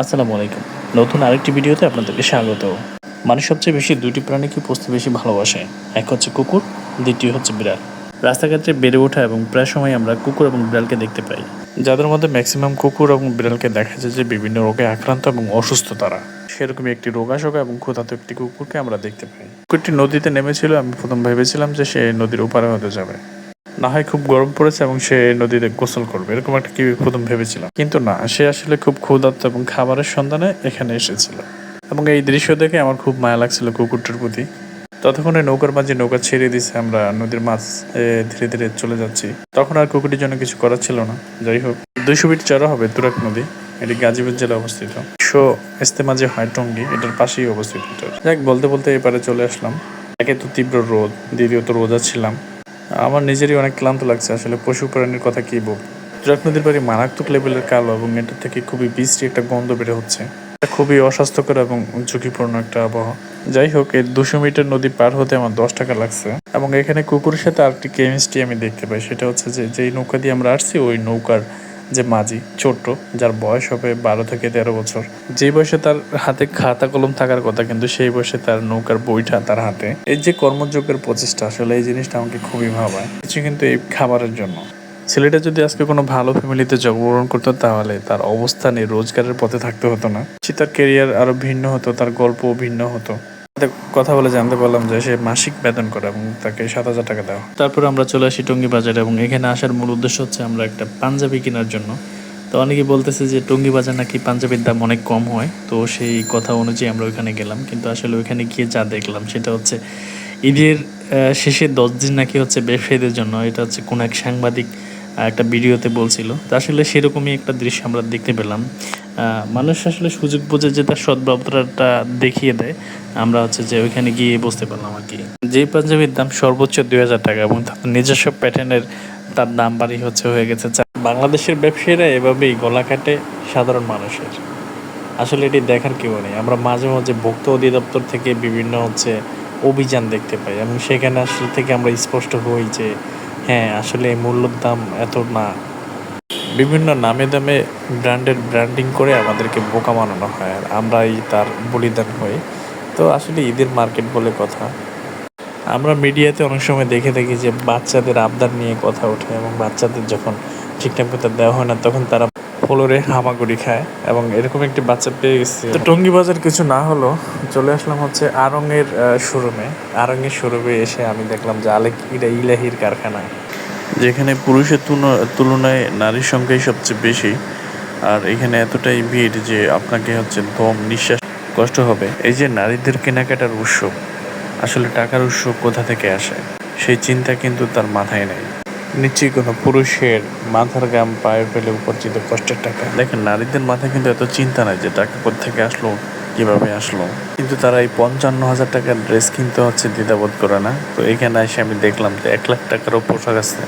আসসালামু আলাইকুম। নতুন আরেকটি ভিডিওতে আপনাদেরকে স্বাগত। মানুষ সবচেয়ে বেশি দুটি প্রাণীকে পুষতে বেশি ভালোবাসে? এক হচ্ছে কুকুর, দ্বিতীয় হচ্ছে বিড়াল। রাস্তাঘাটে বেড়ে ওঠা এবং প্রায় সময় আমরা কুকুর এবং বিড়ালকে দেখতে পাই। যাদের মধ্যে ম্যাক্সিমাম কুকুর এবং বিড়ালকে দেখা যায় যে বিভিন্ন রোগে আক্রান্ত এবং অসুস্থ তারা। সেরকমই একটি রোগাশোকা এবং ক্ষুধাত একটি কুকুরকে আমরা দেখতে পাই। কুকুরটি নদীতে নেমেছিল, আমি প্রথম ভেবেছিলাম যে সে নদীর ওপারে হতে যাবে। না হয় খুব গরম পড়েছে এবং সে নদীতে গোসল করবে। এরকম একটা কি প্রথম ভেবেছিলাম। কিন্তু না, সে আসলে খুব ক্ষুধার্ত এবং খাবারের সন্ধানে এখানে এসেছিল। এবং এই দৃশ্য দেখে আমার খুব মায়া লাগছিল কুকুরটার প্রতি। ততক্ষণে নৌকার মাঝে নৌকা ছেড়ে দিছে আমরা নদীর মাছ ধীরে ধীরে চলে যাচ্ছি। তখন আর কুকুরটির জন্য কিছু করার ছিল না। যাই হোক, দুইশো ফিট চড়া হবে তুরাক নদী। এটি গাজীপুর জেলায় অবস্থিত। শো ইস্তেমা যে হয় টঙ্গি, এটার পাশেই অবস্থিত। যাক, বলতে বলতে এপারে চলে আসলাম। একে তো তীব্র রোদ, দ্বিতীয়ত রোজা ছিলাম। আমার নিজেরই অনেক ক্লান্ত লাগছে। আসলে পশু প্রাণীর কথা কি বল তুরাক নদীর বাড়ি মারাত্মক লেভেলের কালো এবং এটা থেকে খুবই বৃষ্টি একটা গন্ধ বের হচ্ছে। এটা খুবই অস্বাস্থ্যকর এবং ঝুঁকিপূর্ণ একটা আবহাওয়া। যাই হোক, এই দুশো মিটার নদী পার হতে আমার দশ টাকা লাগছে এবং এখানে কুকুরের সাথে আরেকটি কেমিস্ট্রি আমি দেখতে পাই। সেটা হচ্ছে যে, যেই নৌকা দিয়ে আমরা আসছি, ওই নৌকার যে মাঝি, ছোট্ট, যার বয়স হবে বারো থেকে তেরো বছর। যে বয়সে তার হাতে খাতা কলম থাকার কথা, কিন্তু সেই বয়সে তার নৌকার বইটা তার হাতে। এই যে কর্মযোগের প্রচেষ্টা, আসলে এই জিনিসটা আমাকে খুবই ভাবায়। কিছু কিন্তু এই খাবারের জন্য। ছেলেটা যদি আজকে কোনো ভালো ফ্যামিলিতে জন্মগ্রহণ করতো, তাহলে তার অবস্থানে রোজগারের পথে থাকতে হতো না। সে তার কেরিয়ার আরও ভিন্ন হতো, তার গল্পও ভিন্ন হতো। সাথে কথা বলে জানতে পারলাম যে সে মাসিক বেতন করে এবং তাকে সাত হাজার টাকা দেওয়া তারপর আমরা চলে আসি টঙ্গী বাজারে এবং এখানে আসার মূল উদ্দেশ্য হচ্ছে আমরা একটা পাঞ্জাবি কেনার জন্য। তো অনেকে বলতেছে যে টঙ্গী বাজার নাকি পাঞ্জাবির দাম অনেক কম হয় তো সেই কথা অনুযায়ী আমরা ওইখানে গেলাম। কিন্তু আসলে ওইখানে গিয়ে যা দেখলাম সেটা হচ্ছে ঈদের আহ, শেষে দশ দিন নাকি হচ্ছে ব্যবসায়ীদের জন্য। এটা হচ্ছে কোন এক সাংবাদিক একটা ভিডিওতে বলছিল। তো আসলে সেরকমই একটা দৃশ্য আমরা দেখতে পেলাম। মানুষ আসলে সুযোগ বুঝে যে তার সদ্ব্যবহারটা দেখিয়ে দেয়। আমরা হচ্ছে যে ওইখানে গিয়ে বুঝতে পারলাম আর কি। যে পাঞ্জাবির দাম সর্বোচ্চ দুই হাজার টাকা এবং তার নিজস্ব প্যাটার্নের তার দাম বাড়ি হচ্ছে হয়ে গেছে বাংলাদেশের ব্যবসায়ীরা এভাবেই গলা কাটে সাধারণ মানুষের। আসলে এটি দেখার কেউ নেই। আমরা মাঝে মাঝে ভোক্তা অধিদপ্তর থেকে বিভিন্ন হচ্ছে অভিযান দেখতে পাই এবং সেখানে আসলে থেকে আমরা স্পষ্ট হই যে হ্যাঁ আসলে মূল্যর দাম এত না। বিভিন্ন নামে দামে ব্র্যান্ডের ব্র্যান্ডিং করে আমাদেরকে বোকা বানানো হয় আর আমরাই তার বলিদান হই। তো আসলে ঈদের মার্কেট বলে কথা। আমরা মিডিয়াতে অনেক সময় দেখে থাকি যে বাচ্চাদের আবদার নিয়ে কথা ওঠে এবং বাচ্চাদের যখন ঠিকঠাক মতো দেওয়া হয় না, তখন তারা ফ্লোরে হামাগুড়ি খায় এবং এরকম একটি বাচ্চা পেয়ে গেছে। তো টঙ্গি বাজার কিছু না হলো, চলে আসলাম হচ্ছে আরঙের শোরুমে। আরঙের শোরুমে এসে আমি দেখলাম যে আলেক ইলাহির কারখানা যেখানে পুরুষের তুলনায় নারীর সংখ্যাই সবচেয়ে বেশি। আর এখানে এতটাই ভিড় যে আপনাকে হচ্ছে দম, নিঃশ্বাস কষ্ট হবে। এই যে নারীদের কেনাকাটার উৎস, আসলে টাকার উৎস কোথা থেকে আসে? সেই চিন্তা কিন্তু তার মাথায় নেই। নিশ্চয়ই কোনো পুরুষের মাথার গাম পায়ে ফেলে উপার্জিত কষ্টের টাকা। দেখেন, নারীদের মাথায় কিন্তু এত চিন্তা নাই যে টাকা কোথা থেকে আসলো কীভাবে আসলো? কিন্তু তারা এই পঞ্চান্ন হাজার টাকার ড্রেস কিনতে হচ্ছে দ্বিধাবোধ করে না। তো এখানে এসে আমি দেখলাম যে এক লাখ টাকারও পোশাক আছে।